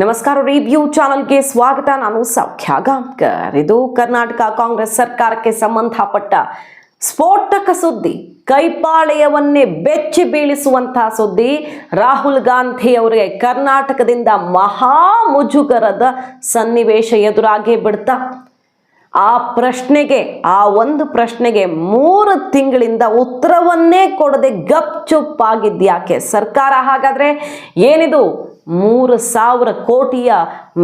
ನಮಸ್ಕಾರ ರಿವ್ಯೂ ಚಾನಲ್ಗೆ ಸ್ವಾಗತ. ನಾನು ಸೌಖ್ಯ ಗಾಂಕರ್ ಇದು ಕರ್ನಾಟಕ ಕಾಂಗ್ರೆಸ್ ಸರ್ಕಾರಕ್ಕೆ ಸಂಬಂಧಪಟ್ಟ ಸ್ಫೋಟಕ ಸುದ್ದಿ. ಕೈಪಾಳೆಯವನ್ನೇ ಬೆಚ್ಚಿ ಬೀಳಿಸುವಂತಹ ಸುದ್ದಿ. ರಾಹುಲ್ ಗಾಂಧಿ ಅವರಿಗೆ ಕರ್ನಾಟಕದಿಂದ ಮಹಾ ಮುಜುಗರದ ಸನ್ನಿವೇಶ ಎದುರಾಗೇ ಬಿಡ್ತಾ. ಆ ಪ್ರಶ್ನೆಗೆ, ಆ ಒಂದು ಪ್ರಶ್ನೆಗೆ ಮೂರು ತಿಂಗಳಿಂದ ಉತ್ತರವನ್ನೇ ಕೊಡದೆ ಗಪ್ ಚುಪ್ ಆಗಿದ್ಯಾಕೆ ಸರ್ಕಾರ? ಹಾಗಾದ್ರೆ ಏನಿದು? ಮೂರು ಸಾವಿರ ಕೋಟಿಯ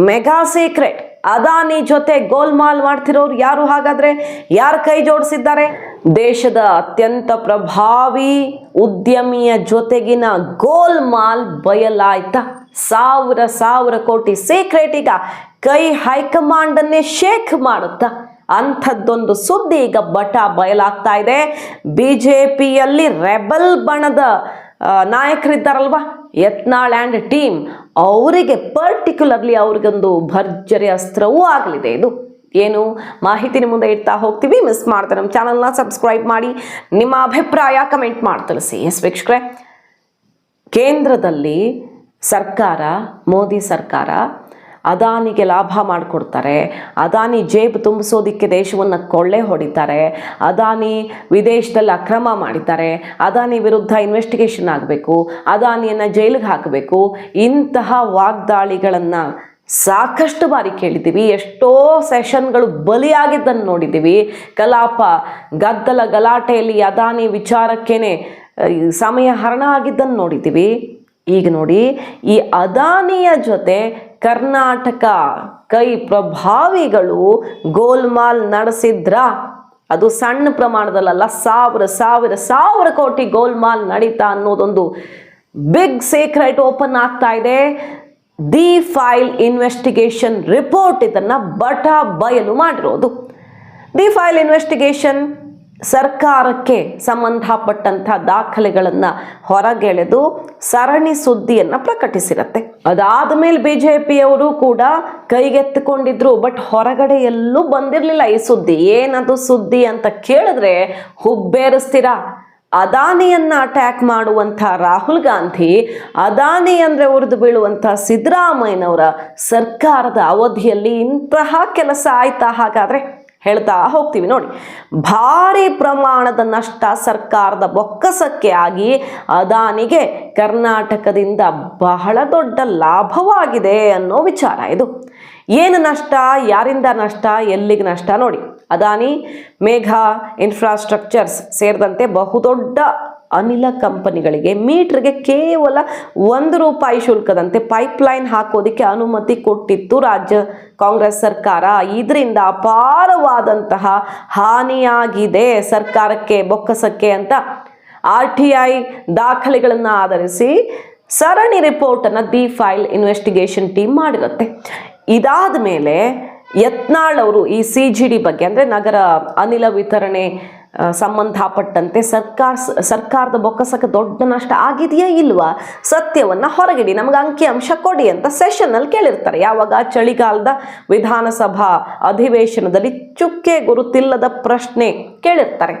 ಮೆಗಾ ಸೀಕ್ರೆಟ್. ಅದಾನಿ ಜೊತೆ ಗೋಲ್ಮಾಲ್ ಮಾಡ್ತಿರೋರು ಯಾರು ಹಾಗಾದ್ರೆ? ಯಾರು ಕೈ ಜೋಡಿಸಿದ್ದಾರೆ? ದೇಶದ ಅತ್ಯಂತ ಪ್ರಭಾವಿ ಉದ್ಯಮಿಯ ಜೊತೆಗಿನ ಗೋಲ್ಮಾಲ್ ಬಯಲಾಯ್ತಾ ಸಾವಿರ ಸಾವಿರ ಕೋಟಿ ಸೀಕ್ರೆಟ್ ಈಗ ಕೈ ಹೈಕಮಾಂಡನ್ನೇ ಶೇಕ್ ಮಾಡುತ್ತಾ ಅಂಥದ್ದೊಂದು ಸುದ್ದಿ ಈಗ ಬಟ ಬಯಲಾಗ್ತಾ ಇದೆ. ಬಿಜೆಪಿಯಲ್ಲಿ ರೆಬಲ್ ಬಣದ ನಾಯಕರಿದ್ದಾರಲ್ವಾ? ಯತ್ನಾಳ್ ಆ್ಯಂಡ್ ಟೀಮ್ ಅವರಿಗೆ ಪರ್ಟಿಕ್ಯುಲರ್ಲಿ ಅವ್ರಿಗೊಂದು ಭರ್ಜರಿ ಅಸ್ತ್ರವೂ ಆಗಲಿದೆ ಇದು. ಏನು? ಮಾಹಿತಿ ನಿಮ್ಮ ಮುಂದೆ ಇಡ್ತಾ ಹೋಗ್ತೀವಿ. ಮಿಸ್ ಮಾಡ್ತಾರೆ ನಮ್ಮ ಚಾನಲ್ನ ಸಬ್ಸ್ಕ್ರೈಬ್ ಮಾಡಿ. ನಿಮ್ಮ ಅಭಿಪ್ರಾಯ ಕಮೆಂಟ್ ಮಾಡಿ ತಿಳಿಸಿ. ಎಸ್ ವೀಕ್ಷಕರೇ. ಕೇಂದ್ರದಲ್ಲಿ ಸರ್ಕಾರ, ಮೋದಿ ಸರ್ಕಾರ ಅದಾನಿಗೆ ಲಾಭ ಮಾಡಿಕೊಡ್ತಾರೆ. ಅದಾನಿ ಜೇಬು ತುಂಬಿಸೋದಿಕ್ಕೆ ದೇಶವನ್ನು ಕೊಳ್ಳೆ ಹೊಡಿತಾರೆ. ಅದಾನಿ ವಿದೇಶದಲ್ಲಿ ಅಕ್ರಮ ಮಾಡಿದ್ದಾರೆ. ಅದಾನಿ ವಿರುದ್ಧ ಇನ್ವೆಸ್ಟಿಗೇಷನ್ ಆಗಬೇಕು. ಅದಾನಿಯನ್ನು ಜೈಲಿಗೆ ಹಾಕಬೇಕು. ಇಂತಹ ವಾಗ್ದಾಳಿಗಳನ್ನು ಸಾಕಷ್ಟು ಬಾರಿ ಕೇಳಿದ್ದೀವಿ. ಎಷ್ಟೋ ಸೆಷನ್ಗಳು ಬಲಿಯಾಗಿದ್ದನ್ನು ನೋಡಿದ್ದೀವಿ. ಕಲಾಪ, ಗದ್ದಲ, ಗಲಾಟೆಯಲ್ಲಿ ಅದಾನಿ ವಿಚಾರಕ್ಕೇನೆ ಸಮಯ ಹರಣ ಆಗಿದ್ದನ್ನು ನೋಡಿದ್ದೀವಿ. ಈಗ ನೋಡಿ, ಈ ಅದಾನಿಯ ಜೊತೆ ಕರ್ನಾಟಕ ಕೈ ಪ್ರಭಾವಿಗಳು ಗೋಲ್ಮಾಲ್ ನಡೆಸಿದ್ರ. ಅದು ಸಣ್ಣ ಪ್ರಮಾಣದಲ್ಲ ಸಾವಿರ ಸಾವಿರ ಸಾವಿರ ಕೋಟಿ ಗೋಲ್ಮಾಲ್ ನಡೀತಾ ಅನ್ನೋದೊಂದು ಬಿಗ್ ಸೀಕ್ರೆಟ್ ಓಪನ್ ಆಗ್ತಾ ಇದೆ. ದಿ ಫೈಲ್ ಇನ್ವೆಸ್ಟಿಗೇಷನ್ ರಿಪೋರ್ಟ್ ಇದನ್ನು ಬಟ ಬಯಲು ಮಾಡಿರೋದು. ದಿ ಫೈಲ್ ಇನ್ವೆಸ್ಟಿಗೇಷನ್ ಸರ್ಕಾರಕ್ಕೆ ಸಂಬಂಧಪಟ್ಟಂಥ ದಾಖಲೆಗಳನ್ನು ಹೊರಗೆಳೆದು ಸರಣಿ ಸುದ್ದಿಯನ್ನು ಪ್ರಕಟಿಸಿರತ್ತೆ. ಅದಾದ ಮೇಲೆ ಬಿ ಕೂಡ ಕೈಗೆತ್ತಿಕೊಂಡಿದ್ರು, ಬಟ್ ಹೊರಗಡೆ ಎಲ್ಲೂ ಬಂದಿರಲಿಲ್ಲ ಈ ಸುದ್ದಿ. ಏನದು ಸುದ್ದಿ ಅಂತ ಕೇಳಿದ್ರೆ, ಹುಬ್ಬೇರಿಸ್ತೀರಾ? ಅದಾನಿಯನ್ನ ಅಟ್ಯಾಕ್ ಮಾಡುವಂಥ ರಾಹುಲ್ ಗಾಂಧಿ, ಅದಾನಿ ಅಂದರೆ ಉರಿದು ಬೀಳುವಂಥ ಸಿದ್ದರಾಮಯ್ಯನವರ ಸರ್ಕಾರದ ಅವಧಿಯಲ್ಲಿ ಇಂತಹ ಕೆಲಸ ಆಯ್ತಾ ಹಾಗಾದ್ರೆ? ಹೇಳ್ತಾ ಹೋಗ್ತೀವಿ ನೋಡಿ. ಭಾರಿ ಪ್ರಮಾಣದ ನಷ್ಟ ಸರ್ಕಾರದ ಬೊಕ್ಕಸಕ್ಕೆ ಆಗಿ ಅದಾನಿಗೆ ಕರ್ನಾಟಕದಿಂದ ಬಹಳ ದೊಡ್ಡ ಲಾಭವಾಗಿದೆ ಅನ್ನೋ ವಿಚಾರ ಇದು. ಏನು ನಷ್ಟ, ಯಾರಿಂದ ನಷ್ಟ, ಎಲ್ಲಿಗೆ ನಷ್ಟ ನೋಡಿ. ಅದಾನಿ ಮೇಘಾ ಇನ್ಫ್ರಾಸ್ಟ್ರಕ್ಚರ್ಸ್ ಸೇರಿದಂತೆ ಬಹುದೊಡ್ಡ ಅನಿಲ ಕಂಪನಿಗಳಿಗೆ ಮೀಟ್ರಿಗೆ ಕೇವಲ ಒಂದು ರೂಪಾಯಿ ಶುಲ್ಕದಂತೆ ಪೈಪ್ಲೈನ್ ಹಾಕೋದಕ್ಕೆ ಅನುಮತಿ ಕೊಟ್ಟಿತ್ತು ರಾಜ್ಯ ಕಾಂಗ್ರೆಸ್ ಸರ್ಕಾರ. ಇದರಿಂದ ಅಪಾರವಾದಂತಹ ಹಾನಿಯಾಗಿದೆ ಸರ್ಕಾರಕ್ಕೆ ಬೊಕ್ಕಸಕ್ಕೆ ಅಂತ ಆರ್ ಟಿ ಐ ದಾಖಲೆಗಳನ್ನು ಆಧರಿಸಿ ಸರಣಿ ರಿಪೋರ್ಟನ್ನು ದಿ ಫೈಲ್ ಇನ್ವೆಸ್ಟಿಗೇಷನ್ ಟೀಮ್ ಮಾಡಿರುತ್ತೆ. ಇದಾದ ಮೇಲೆ ಯತ್ನಾಳ್ ಅವರು ಈ ಸಿ ಜಿ ಡಿ ಬಗ್ಗೆ, ಅಂದರೆ ನಗರ ಅನಿಲ ವಿತರಣೆ ಸಂಬಂಧಪಟ್ಟಂತೆ ಸರ್ಕಾರ ಸರ್ಕಾರದ ಬೊಕ್ಕಸಕ್ಕೆ ದೊಡ್ಡ ನಷ್ಟ ಆಗಿದೆಯಾ ಇಲ್ವಾ? ಸತ್ಯವನ್ನು ಹೊರಗಿಡಿ, ನಮಗೆ ಅಂಕಿ ಅಂಶ ಕೊಡಿ ಅಂತ ಸೆಷನ್ನಲ್ಲಿ ಕೇಳಿರ್ತಾರೆ. ಯಾವಾಗ ಚಳಿಗಾಲದ ವಿಧಾನಸಭಾ ಅಧಿವೇಶನದಲ್ಲಿ ಚುಕ್ಕೆ ಗುರುತಿಲ್ಲದ ಪ್ರಶ್ನೆ ಕೇಳಿರ್ತಾರೆ.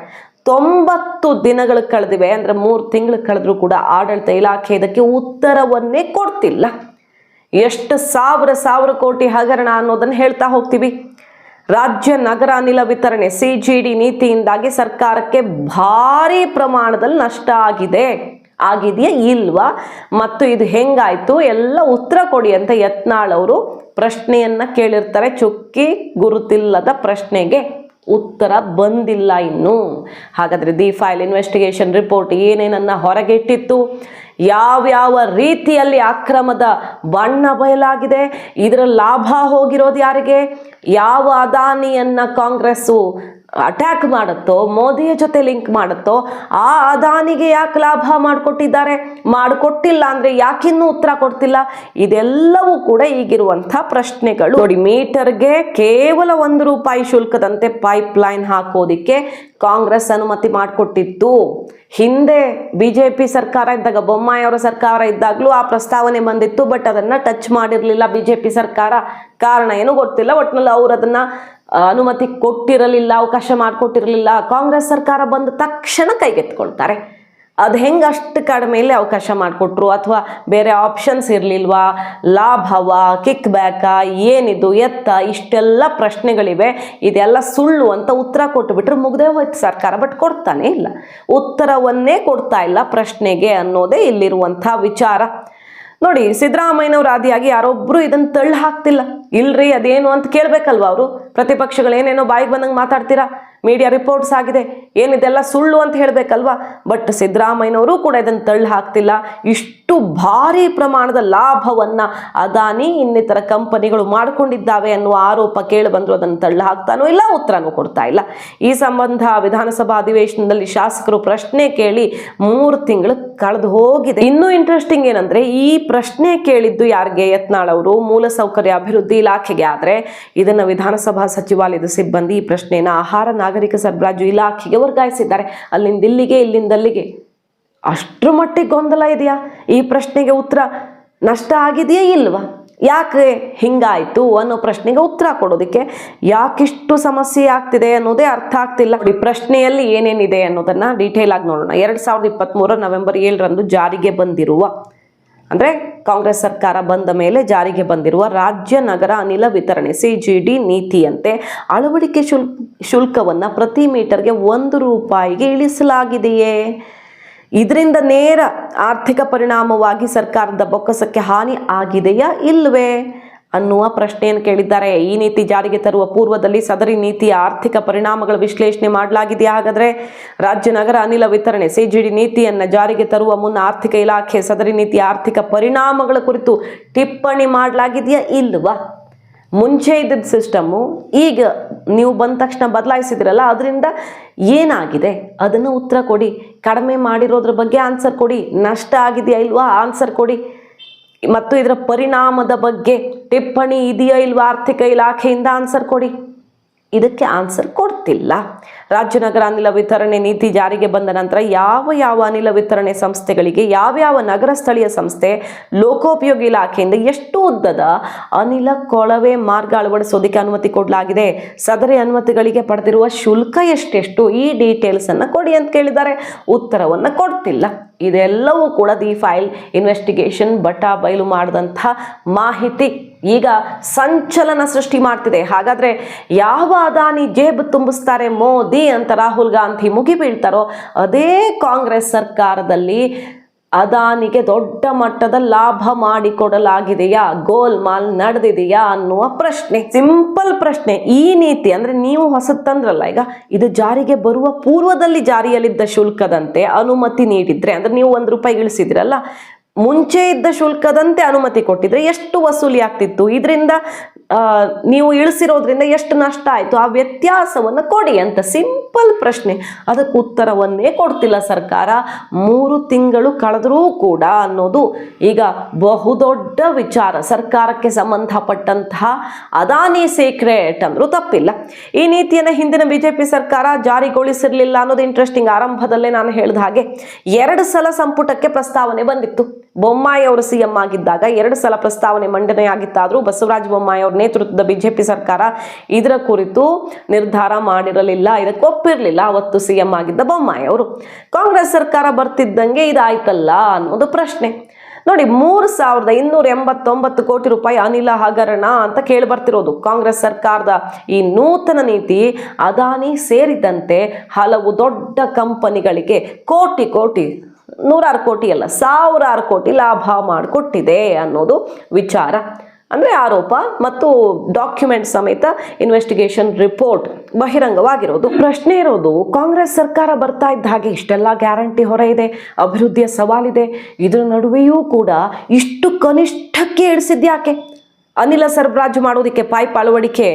ತೊಂಬತ್ತು ದಿನಗಳು ಕಳೆದಿವೆ, ಅಂದರೆ ಮೂರು ತಿಂಗಳು ಕಳೆದರೂ ಕೂಡ ಆಡಳಿತ ಇಲಾಖೆ ಇದಕ್ಕೆ ಉತ್ತರವನ್ನೇ ಕೊಡ್ತಿಲ್ಲ. ಎಷ್ಟು ಸಾವಿರ ಸಾವಿರ ಕೋಟಿ ಹಗರಣ ಅನ್ನೋದನ್ನು ಹೇಳ್ತಾ ಹೋಗ್ತೀವಿ. ರಾಜ್ಯ ನಗರ ಅನಿಲ ವಿತರಣೆ ಸಿ ಜಿ ಡಿ ನೀತಿಯಿಂದಾಗಿ ಸರ್ಕಾರಕ್ಕೆ ಭಾರಿ ಪ್ರಮಾಣದಲ್ಲಿ ನಷ್ಟ ಆಗಿದೆ. ಆಗಿದೆಯಾ ಇಲ್ವಾ? ಮತ್ತು ಇದು ಹೆಂಗಾಯ್ತು? ಎಲ್ಲ ಉತ್ತರ ಕೊಡಿ ಅಂತ ಯತ್ನಾಳ್ ಅವರು ಪ್ರಶ್ನೆಯನ್ನ ಕೇಳಿರ್ತಾರೆ. ಚುಕ್ಕಿ ಗುರುತಿಲ್ಲದ ಪ್ರಶ್ನೆಗೆ ಉತ್ತರ ಬಂದಿಲ್ಲ ಇನ್ನು. ಹಾಗಾದ್ರೆ ದಿ ಫೈಲ್ ಇನ್ವೆಸ್ಟಿಗೇಷನ್ ರಿಪೋರ್ಟ್ ಏನೇನನ್ನ ಹೊರಗಿಟ್ಟಿತ್ತು? ಯಾವ್ಯಾವ ರೀತಿಯಲ್ಲಿ ಅಕ್ರಮದ ಬಣ್ಣ ಬಯಲಾಗಿದೆ, ಇದರ ಲಾಭ ಹೋಗಿರೋದು ಯಾರಿಗೆ? ಯಾವ ಅದಾನಿಯನ್ನು ಕಾಂಗ್ರೆಸ್ಸು ಅಟ್ಯಾಕ್ ಮಾಡುತ್ತೋ, ಮೋದಿಯ ಜೊತೆ ಲಿಂಕ್ ಮಾಡುತ್ತೋ, ಆ ಅದಾನಿಗೆ ಯಾಕೆ ಲಾಭ ಮಾಡಿಕೊಟ್ಟಿದ್ದಾರೆ? ಮಾಡಿಕೊಟ್ಟಿಲ್ಲ ಅಂದರೆ ಯಾಕಿನ್ನೂ ಉತ್ತರ ಕೊಡ್ತಿಲ್ಲ? ಇದೆಲ್ಲವೂ ಕೂಡ ಈಗಿರುವಂಥ ಪ್ರಶ್ನೆಗಳು. ನೋಡಿ, ಮೀಟರ್ಗೆ ಕೇವಲ ಒಂದು ರೂಪಾಯಿ ಶುಲ್ಕದಂತೆ ಪೈಪ್ ಲೈನ್ ಹಾಕೋದಿಕ್ಕೆ ಕಾಂಗ್ರೆಸ್ ಅನುಮತಿ ಮಾಡಿಕೊಟ್ಟಿತ್ತು. ಹಿಂದೆ ಬಿ ಜೆ ಪಿ ಸರ್ಕಾರ ಇದ್ದಾಗ, ಬೊಮ್ಮಾಯಿ ಅವರ ಸರ್ಕಾರ ಇದ್ದಾಗಲೂ ಆ ಪ್ರಸ್ತಾವನೆ ಬಂದಿತ್ತು ಬಟ್ ಅದನ್ನು ಟಚ್ ಮಾಡಿರಲಿಲ್ಲ ಬಿ ಜೆ ಪಿ ಸರ್ಕಾರ. ಕಾರಣ ಏನು ಗೊತ್ತಿಲ್ಲ ಒಟ್ಟಿನಲ್ಲಿ ಅವರು ಅದನ್ನು ಅನುಮತಿ ಕೊಟ್ಟಿರಲಿಲ್ಲ, ಅವಕಾಶ ಮಾಡಿಕೊಟ್ಟಿರಲಿಲ್ಲ. ಕಾಂಗ್ರೆಸ್ ಸರ್ಕಾರ ಬಂದ ತಕ್ಷಣ ಕೈಗೆತ್ಕೊಳ್ತಾರೆ ಅದು ಹೆಂಗೆ ಅಷ್ಟು ಕಡಿಮೆಯಲ್ಲಿ ಅವಕಾಶ ಮಾಡಿಕೊಟ್ರು? ಅಥವಾ ಬೇರೆ ಆಪ್ಷನ್ಸ್ ಇರಲಿಲ್ವಾ? ಲಾಭವ ಕಿಕ್ ಬ್ಯಾಕಾ ಏನಿದು, ಎತ್ತ, ಇಷ್ಟೆಲ್ಲ ಪ್ರಶ್ನೆಗಳಿವೆ. ಇದೆಲ್ಲ ಸುಳ್ಳು ಅಂತ ಉತ್ತರ ಕೊಟ್ಟುಬಿಟ್ರೆ ಮುಗ್ದೇ ಹೋಯ್ತು. ಸರ್ಕಾರ ಬಟ್ ಕೊಡ್ತಾನೆ ಇಲ್ಲ. ಉತ್ತರವನ್ನೇ ಕೊಡ್ತಾ ಇಲ್ಲ ಪ್ರಶ್ನೆಗೆ ಅನ್ನೋದೇ ಇಲ್ಲಿರುವಂಥ ವಿಚಾರ. ನೋಡಿ, ಸಿದ್ದರಾಮಯ್ಯನವ್ರ ಆದಿಯಾಗಿ ಯಾರೊಬ್ಬರು ಇದನ್ನ ತಳ್ಳಿ ಹಾಕ್ತಿಲ್ಲ. ಇಲ್ರಿ, ಅದೇನು ಅಂತ ಕೇಳ್ಬೇಕಲ್ವಾ ಅವರು? ಪ್ರತಿಪಕ್ಷಗಳು ಏನೇನೋ ಬಾಯಿಗೆ ಬಂದಂಗೆ ಮಾತಾಡ್ತೀರಾ? ಮೀಡಿಯಾ ರಿಪೋರ್ಟ್ಸ್ ಆಗಿದೆ. ಏನಿದೆಲ್ಲ ಸುಳ್ಳು ಅಂತ ಹೇಳಬೇಕಲ್ವಾ? ಬಟ್ ಸಿದ್ದರಾಮಯ್ಯನವರು ಕೂಡ ಇದನ್ನು ತಳ್ಳಿ ಹಾಕ್ತಿಲ್ಲ. ಇಷ್ಟು ಭಾರಿ ಪ್ರಮಾಣದ ಲಾಭವನ್ನು ಅದಾನಿ ಇನ್ನಿತರ ಕಂಪನಿಗಳು ಮಾಡಿಕೊಂಡಿದ್ದಾವೆ ಅನ್ನುವ ಆರೋಪ ಕೇಳಿ ಬಂದರೂ, ಅದನ್ನು ತಳ್ಳ ಹಾಕ್ತಾನೋ ಇಲ್ಲ, ಉತ್ತರನೂ ಕೊಡ್ತಾ ಇಲ್ಲ. ಈ ಸಂಬಂಧ ವಿಧಾನಸಭಾ ಅಧಿವೇಶನದಲ್ಲಿ ಶಾಸಕರು ಪ್ರಶ್ನೆ ಕೇಳಿ ಮೂರು ತಿಂಗಳು ಕಳೆದು ಹೋಗಿದೆ. ಇನ್ನೂ ಇಂಟ್ರೆಸ್ಟಿಂಗ್ ಏನಂದ್ರೆ, ಈ ಪ್ರಶ್ನೆ ಕೇಳಿದ್ದು ಯಾರಿಗೆ? ಯತ್ನಾಳ್ ಅವರು. ಮೂಲಸೌಕರ್ಯ ಅಭಿವೃದ್ಧಿ ಇಲಾಖೆಗೆ ಆದರೆ ಇದನ್ನು ವಿಧಾನಸಭಾ ಸಚಿವಾಲಯದ ಸಿಬ್ಬಂದಿ ಈ ಪ್ರಶ್ನೆಯನ್ನು ಆಹಾರ ನಾಗರಿಕ ಸರಬರಾಜು ಇಲಾಖೆಗೆ ವರ್ಗಾಯಿಸಿದ್ದಾರೆ. ಅಲ್ಲಿಂದ ಇಲ್ಲಿಗೆ, ಇಲ್ಲಿಂದ ಅಲ್ಲಿಗೆ. ಅಷ್ಟ್ರ ಮಟ್ಟಿಗೆ ಗೊಂದಲ ಇದೆಯಾ? ಈ ಪ್ರಶ್ನೆಗೆ ಉತ್ತರ ನಷ್ಟ ಆಗಿದೆಯೇ ಇಲ್ವಾ? ಯಾಕೆ ಹಿಂಗಾಯಿತು ಅನ್ನೋ ಪ್ರಶ್ನೆಗೆ ಉತ್ತರ ಕೊಡೋದಕ್ಕೆ ಯಾಕಿಷ್ಟು ಸಮಸ್ಯೆ ಆಗ್ತಿದೆ ಅನ್ನೋದೇ ಅರ್ಥ ಆಗ್ತಿಲ್ಲ. ಈ ಪ್ರಶ್ನೆಯಲ್ಲಿ ಏನೇನಿದೆ ಅನ್ನೋದನ್ನ ಡೀಟೇಲ್ ಆಗಿ ನೋಡೋಣ. ಎರಡು ಸಾವಿರದ ಇಪ್ಪತ್ತ್ಮೂರ ನವೆಂಬರ್ ಏಳರಂದು ಜಾರಿಗೆ ಬಂದಿರುವ, ಅಂದರೆ ಕಾಂಗ್ರೆಸ್ ಸರ್ಕಾರ ಬಂದ ಮೇಲೆ ಜಾರಿಗೆ ಬಂದಿರುವ ರಾಜ್ಯ ನಗರ ಅನಿಲ ವಿತರಣೆ ಸಿ ಜಿ ಡಿ ನೀತಿಯಂತೆ ಅಳವಡಿಕೆ ಶುಲ್, ಶುಲ್ಕವನ್ನು ಪ್ರತಿ ಮೀಟರ್ಗೆ ಒಂದು ರೂಪಾಯಿಗೆ ಇಳಿಸಲಾಗಿದೆಯೇ? ಇದರಿಂದ ನೇರ ಆರ್ಥಿಕ ಪರಿಣಾಮವಾಗಿ ಸರ್ಕಾರದ ಬೊಕ್ಕಸಕ್ಕೆ ಹಾನಿ ಆಗಿದೆಯಾ ಇಲ್ವೇ ಅನ್ನುವ ಪ್ರಶ್ನೆಯನ್ನು ಕೇಳಿದ್ದಾರೆ. ಈ ನೀತಿ ಜಾರಿಗೆ ತರುವ ಪೂರ್ವದಲ್ಲಿ ಸದರಿ ನೀತಿಯ ಆರ್ಥಿಕ ಪರಿಣಾಮಗಳ ವಿಶ್ಲೇಷಣೆ ಮಾಡಲಾಗಿದೆಯಾ? ಹಾಗಾದರೆ ರಾಜ್ಯ ನಗರ ಅನಿಲ ವಿತರಣೆ, ಸಿಜಿಡಿ ನೀತಿಯನ್ನು ಜಾರಿಗೆ ತರುವ ಮುನ್ನ ಆರ್ಥಿಕ ಇಲಾಖೆ ಸದರಿ ನೀತಿಯ ಆರ್ಥಿಕ ಪರಿಣಾಮಗಳ ಕುರಿತು ಟಿಪ್ಪಣಿ ಮಾಡಲಾಗಿದೆಯಾ ಇಲ್ವಾ ಮುಂಚೆ ಇದ್ದಿದ್ದ ಸಿಸ್ಟಮ್ಮು ಈಗ ನೀವು ಬಂದ ತಕ್ಷಣ ಬದಲಾಯಿಸಿದ್ರಲ್ಲ, ಅದರಿಂದ ಏನಾಗಿದೆ? ಅದನ್ನು ಉತ್ತರ ಕೊಡಿ. ಕಡಿಮೆ ಮಾಡಿರೋದ್ರ ಬಗ್ಗೆ ಆನ್ಸರ್ ಕೊಡಿ. ನಷ್ಟ ಆಗಿದೆಯಾ ಇಲ್ವಾ? ಆನ್ಸರ್ ಕೊಡಿ. ಮತ್ತು ಇದರ ಪರಿಣಾಮದ ಬಗ್ಗೆ ಟಿಪ್ಪಣಿ ಇದೆಯಾ ಇಲ್ವಾ? ಆರ್ಥಿಕ ಇಲಾಖೆಯಿಂದ ಆನ್ಸರ್ ಕೊಡಿ. ಇದಕ್ಕೆ ಆನ್ಸರ್ ಕೊಡ್ತಿಲ್ಲ. ರಾಜ್ಯ ನಗರ ಅನಿಲ ವಿತರಣೆ ನೀತಿ ಜಾರಿಗೆ ಬಂದ ನಂತರ ಯಾವ ಯಾವ ಅನಿಲ ವಿತರಣೆ ಸಂಸ್ಥೆಗಳಿಗೆ ಯಾವ್ಯಾವ ನಗರ ಸ್ಥಳೀಯ ಸಂಸ್ಥೆ, ಲೋಕೋಪಯೋಗಿ ಇಲಾಖೆಯಿಂದ ಎಷ್ಟು ಉದ್ದದ ಅನಿಲ ಕೊಳವೆ ಮಾರ್ಗ ಅಳವಡಿಸೋದಕ್ಕೆ ಅನುಮತಿ ಕೊಡಲಾಗಿದೆ? ಸದರಿ ಅನುಮತಿಗಳಿಗೆ ಪಡೆದಿರುವ ಶುಲ್ಕ ಎಷ್ಟೆಷ್ಟು? ಈ ಡೀಟೇಲ್ಸ್ ಅನ್ನು ಕೊಡಿ ಅಂತ ಕೇಳಿದ್ದಾರೆ. ಉತ್ತರವನ್ನು ಕೊಡ್ತಿಲ್ಲ. ಇದೆಲ್ಲವೂ ಕೂಡ ದಿ ಫೈಲ್ ಇನ್ವೆಸ್ಟಿಗೇಷನ್ ಬಟಾ ಬಯಲು ಮಾಡಿದಂಥ ಮಾಹಿತಿ. ಈಗ ಸಂಚಲನ ಸೃಷ್ಟಿ ಮಾಡ್ತಿದೆ. ಹಾಗಾದ್ರೆ ಯಾವ ಅದಾನಿ ಜೇಬು ತುಂಬಿಸ್ತಾರೆ ಮೋದಿ ಅಂತ ರಾಹುಲ್ ಗಾಂಧಿ ಮುಗಿಬೀಳ್ತಾರೋ ಅದೇ ಕಾಂಗ್ರೆಸ್ ಸರ್ಕಾರದಲ್ಲಿ ಅದಾನಿಗೆ ದೊಡ್ಡ ಮಟ್ಟದ ಲಾಭ ಮಾಡಿಕೊಡಲಾಗಿದೆಯಾ? ಗೋಲ್ ಮಾಲ್ ನಡೆದಿದೆಯಾ ಅನ್ನುವ ಪ್ರಶ್ನೆ. ಸಿಂಪಲ್ ಪ್ರಶ್ನೆ. ಈ ನೀತಿ ಅಂದ್ರೆ ನೀವು ಹೊಸದ್ ತಂದ್ರಲ್ಲ, ಈಗ ಇದು ಜಾರಿಗೆ ಬರುವ ಪೂರ್ವದಲ್ಲಿ ಜಾರಿಯಲ್ಲಿದ್ದ ಶುಲ್ಕದಂತೆ ಅನುಮತಿ ನೀಡಿದ್ರೆ ಅಂದ್ರೆ ನೀವು ಒಂದು ರೂಪಾಯಿ ಇಳಿಸಿದ್ರಲ್ಲ ಮುಂಚೆ ಇದ್ದ ಶುಲ್ಕದಂತೆ ಅನುಮತಿ ಕೊಟ್ಟಿದ್ರೆ ಎಷ್ಟು ವಸೂಲಿ ಆಗ್ತಿತ್ತು? ಇದರಿಂದ ನೀವು ಇಳಿಸಿರೋದ್ರಿಂದ ಎಷ್ಟು ನಷ್ಟ ಆಯಿತು? ಆ ವ್ಯತ್ಯಾಸವನ್ನು ಕೊಡಿ ಅಂತ ಸಿಂಪಲ್ ಪ್ರಶ್ನೆ. ಅದಕ್ಕೆ ಉತ್ತರವನ್ನೇ ಕೊಡ್ತಿಲ್ಲ ಸರ್ಕಾರ. ಮೂರು ತಿಂಗಳು ಕಳೆದರೂ ಕೂಡ ಅನ್ನೋದು ಈಗ ಬಹುದೊಡ್ಡ ವಿಚಾರ. ಸರ್ಕಾರಕ್ಕೆ ಸಂಬಂಧಪಟ್ಟಂತಹ ಅದಾನಿ ಸೀಕ್ರೆಟ್ ಅಂದ್ರು ತಪ್ಪಿಲ್ಲ. ಈ ನೀತಿಯನ್ನು ಹಿಂದಿನ ಬಿಜೆಪಿ ಸರ್ಕಾರ ಜಾರಿಗೊಳಿಸಿರಲಿಲ್ಲ ಅನ್ನೋದು ಇಂಟ್ರೆಸ್ಟಿಂಗ್ ಆರಂಭದಲ್ಲೇ ನಾನು ಹೇಳಿದ ಹಾಗೆ ಎರಡು ಸಲ ಸಂಪುಟಕ್ಕೆ ಪ್ರಸ್ತಾವನೆ ಬಂದಿತ್ತು. ಬೊಮ್ಮಾಯಿ ಅವರು ಸಿ ಎಂ ಆಗಿದ್ದಾಗ ಎರಡು ಸಲ ಪ್ರಸ್ತಾವನೆ ಮಂಡನೆಯಾಗಿತ್ತಾದರೂ ಬಸವರಾಜ ಬೊಮ್ಮಾಯಿ ಅವರ ನೇತೃತ್ವದ ಬಿಜೆಪಿ ಸರ್ಕಾರ ಇದರ ಕುರಿತು ನಿರ್ಧಾರ ಮಾಡಿರಲಿಲ್ಲ. ಇದಕ್ಕೆ ಒಪ್ಪಿರಲಿಲ್ಲ. ಅವತ್ತು ಸಿ ಎಂ ಆಗಿದ್ದ ಬೊಮ್ಮಾಯಿ ಅವರು. ಕಾಂಗ್ರೆಸ್ ಸರ್ಕಾರ ಬರ್ತಿದ್ದಂಗೆ ಇದಾಯ್ತಲ್ಲ ಅನ್ನೋದು ಪ್ರಶ್ನೆ. ನೋಡಿ, ಮೂರು ಸಾವಿರದ ಇನ್ನೂರ ಎಂಬತ್ತೊಂಬತ್ತು ಕೋಟಿ ರೂಪಾಯಿ ಅನಿಲ ಹಗರಣ ಅಂತ ಕೇಳಿ ಬರ್ತಿರೋದು. ಕಾಂಗ್ರೆಸ್ ಸರ್ಕಾರದ ಈ ನೂತನ ನೀತಿ ಅದಾನಿ ಸೇರಿದಂತೆ ಹಲವು ದೊಡ್ಡ ಕಂಪನಿಗಳಿಗೆ ಕೋಟಿ ಕೋಟಿ, ನೂರಾರು ಕೋಟಿ ಅಲ್ಲ, ಸಾವಿರಾರು ಕೋಟಿ ಲಾಭ ಮಾಡಿಕೊಟ್ಟಿದೆ ಅನ್ನೋದು ವಿಚಾರ. ಅಂದರೆ ಆರೋಪ ಮತ್ತು ಡಾಕ್ಯುಮೆಂಟ್ ಸಮೇತ ಇನ್ವೆಸ್ಟಿಗೇಷನ್ ರಿಪೋರ್ಟ್ ಬಹಿರಂಗವಾಗಿರೋದು. ಪ್ರಶ್ನೆ ಇರೋದು, ಕಾಂಗ್ರೆಸ್ ಸರ್ಕಾರ ಬರ್ತಾ ಇದ್ದ ಹಾಗೆ ಇಷ್ಟೆಲ್ಲ ಗ್ಯಾರಂಟಿ ಹೊರ ಇದೆ ಅಭಿವೃದ್ಧಿಯ ಸವಾಲಿದೆ, ಇದರ ನಡುವೆಯೂ ಕೂಡ ಇಷ್ಟು ಕನಿಷ್ಠಕ್ಕೆ ಇಳಿಸಿದ್ಯಾಕೆ ಅನಿಲ ಸರಬರಾಜು ಮಾಡೋದಕ್ಕೆ ಪೈಪ್ ಅಳವಡಿಕೆ,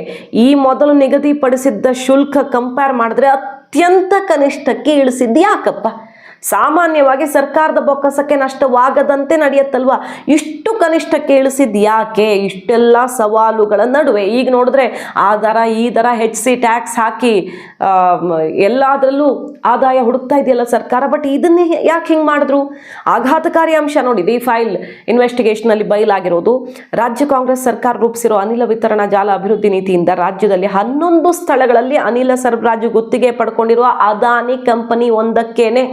ಈ ಮೊದಲು ನಿಗದಿಪಡಿಸಿದ್ದ ಶುಲ್ಕ ಕಂಪೇರ್ ಮಾಡಿದ್ರೆ ಅತ್ಯಂತ ಕನಿಷ್ಠಕ್ಕೆ ಇಳಿಸಿದ್ದು ಯಾಕಪ್ಪ? ಸಾಮಾನ್ಯವಾಗಿ ಸರ್ಕಾರದ ಬೊಕ್ಕಸಕ್ಕೆ ನಷ್ಟವಾಗದಂತೆ ನಡೆಯುತ್ತಲ್ವಾ? ಇಷ್ಟು ಕನಿಷ್ಠ ಕೇಳಿಸಿದ್ ಯಾಕೆ? ಇಷ್ಟೆಲ್ಲ ಸವಾಲುಗಳ ನಡುವೆ. ಈಗ ನೋಡಿದ್ರೆ ಆ ದರ, ಈ ದರ ಹೆಚ್ಚಿಸಿ ಟ್ಯಾಕ್ಸ್ ಹಾಕಿ ಎಲ್ಲದರಲ್ಲೂ ಆದಾಯ ಹುಡುಕ್ತಾ ಇದೆಯಲ್ಲ ಸರ್ಕಾರ. ಬಟ್ ಇದನ್ನೇ ಯಾಕೆ ಹಿಂಗೆ ಮಾಡಿದ್ರು? ಆಘಾತಕಾರಿ ಅಂಶ ನೋಡಿ ದಿ ಫೈಲ್ ಇನ್ವೆಸ್ಟಿಗೇಷನಲ್ಲಿ ಬಯಲಾಗಿರೋದು. ರಾಜ್ಯ ಕಾಂಗ್ರೆಸ್ ಸರ್ಕಾರ ರೂಪಿಸಿರೋ ಅನಿಲ ವಿತರಣಾ ಜಾಲ ಅಭಿವೃದ್ಧಿ ನೀತಿಯಿಂದ ರಾಜ್ಯದಲ್ಲಿ ಹನ್ನೊಂದು ಸ್ಥಳಗಳಲ್ಲಿ ಅನಿಲ ಸರಬರಾಜು ಗುತ್ತಿಗೆ ಪಡ್ಕೊಂಡಿರುವ ಅದಾನಿ ಕಂಪನಿ ಒಂದಕ್ಕೇನೆ.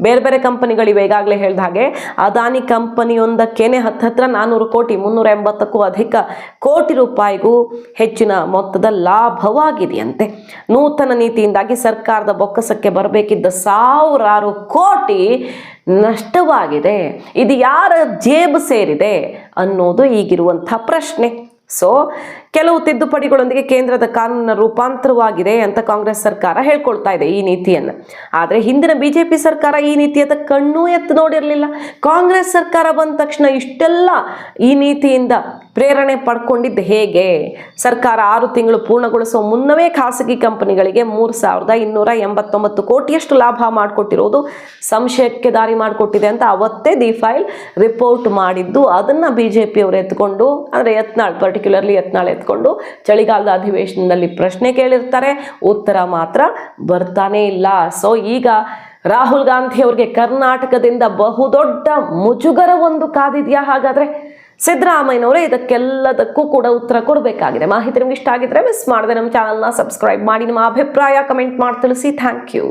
ಬೇರೆ ಬೇರೆ ಕಂಪನಿಗಳಿವೆ ಈಗಾಗಲೇ ಹೇಳಿದ ಹಾಗೆ, ಅದಾನಿ ಕಂಪನಿಯೊಂದಕ್ಕೇನೆ ಹತ್ತತ್ರ ನಾನ್ನೂರು ಕೋಟಿ, ಮುನ್ನೂರ ಎಂಬತ್ತಕ್ಕೂ ಅಧಿಕ ಕೋಟಿ ರೂಪಾಯಿಗೂ ಹೆಚ್ಚಿನ ಮೊತ್ತದ ಲಾಭವಾಗಿದೆಯಂತೆ. ನೂತನ ನೀತಿಯಿಂದಾಗಿ ಸರ್ಕಾರದ ಬೊಕ್ಕಸಕ್ಕೆ ಬರಬೇಕಿದ್ದ ಸಾವಿರಾರು ಕೋಟಿ ನಷ್ಟವಾಗಿದೆ. ಇದು ಯಾರ ಜೇಬು ಸೇರಿದೆ ಅನ್ನೋದು ಈಗಿರುವಂಥ ಪ್ರಶ್ನೆ. ಸೊ ಕೆಲವು ತಿದ್ದುಪಡಿಗಳೊಂದಿಗೆ ಕೇಂದ್ರದ ಕಾನೂನಿನ ರೂಪಾಂತರವಾಗಿದೆ ಅಂತ ಕಾಂಗ್ರೆಸ್ ಸರ್ಕಾರ ಹೇಳ್ಕೊಳ್ತಾ ಇದೆ ಈ ನೀತಿಯನ್ನು. ಆದರೆ ಹಿಂದಿನ ಬಿಜೆಪಿ ಸರ್ಕಾರ ಈ ನೀತಿಯತ್ತ ಕಣ್ಣು ಎತ್ತು ನೋಡಿರಲಿಲ್ಲ. ಕಾಂಗ್ರೆಸ್ ಸರ್ಕಾರ ಬಂದ ತಕ್ಷಣ ಇಷ್ಟೆಲ್ಲ ಈ ನೀತಿಯಿಂದ ಪ್ರೇರಣೆ ಪಡ್ಕೊಂಡಿದ್ದು ಹೇಗೆ? ಸರ್ಕಾರ ಆರು ತಿಂಗಳು ಪೂರ್ಣಗೊಳಿಸುವ ಮುನ್ನವೇ ಖಾಸಗಿ ಕಂಪನಿಗಳಿಗೆ ಮೂರು ಸಾವಿರದ ಇನ್ನೂರ ಎಂಬತ್ತೊಂಬತ್ತು ಕೋಟಿಯಷ್ಟು ಲಾಭ ಮಾಡಿಕೊಟ್ಟಿರೋದು ಸಂಶಯಕ್ಕೆ ದಾರಿ ಮಾಡಿಕೊಟ್ಟಿದೆ ಅಂತ ಅವತ್ತೇ ದಿ ಫೈಲ್ ರಿಪೋರ್ಟ್ ಮಾಡಿದ್ದು. ಅದನ್ನು ಬಿ ಜೆ ಪಿಯವರು ಎತ್ಕೊಂಡು, ಅಂದರೆ ಯತ್ನಾಳ್ ಪರ್ಟಿಕ್ಯುಲರ್ಲಿ ಯತ್ನಾಳ್ ಎತ್ಕೊಂಡು ಚಳಿಗಾಲದ ಅಧಿವೇಶನದಲ್ಲಿ ಪ್ರಶ್ನೆ ಕೇಳಿರ್ತಾರೆ, ಉತ್ತರ ಮಾತ್ರ ಬರ್ತಾನೆ ಇಲ್ಲ. ಸೊ ಈಗ ರಾಹುಲ್ ಗಾಂಧಿ ಅವ್ರಿಗೆ ಕರ್ನಾಟಕದಿಂದ ಬಹುದೊಡ್ಡ ಮುಜುಗರ ಒಂದು ಕಾದಿದೆಯಾ ಹಾಗಾದ್ರೆ? ಸಿದ್ದರಾಮಯ್ಯನವರೇ ಇದಕ್ಕೆಲ್ಲದಕ್ಕೂ ಕೂಡ ಉತ್ತರ ಕೊಡಬೇಕಾಗಿದೆ. ಮಾಹಿತಿ ನಿಮ್ಗೆ ಇಷ್ಟ ಆಗಿದ್ರೆ ಮಿಸ್ ಮಾಡದೆ ನಮ್ಮ ಚಾನಲ್ನ ಸಬ್ಸ್ಕ್ರೈಬ್ ಮಾಡಿ. ನಿಮ್ಮ ಅಭಿಪ್ರಾಯ ಕಮೆಂಟ್ ಮಾಡಿ ತಿಳಿಸಿ. Thank you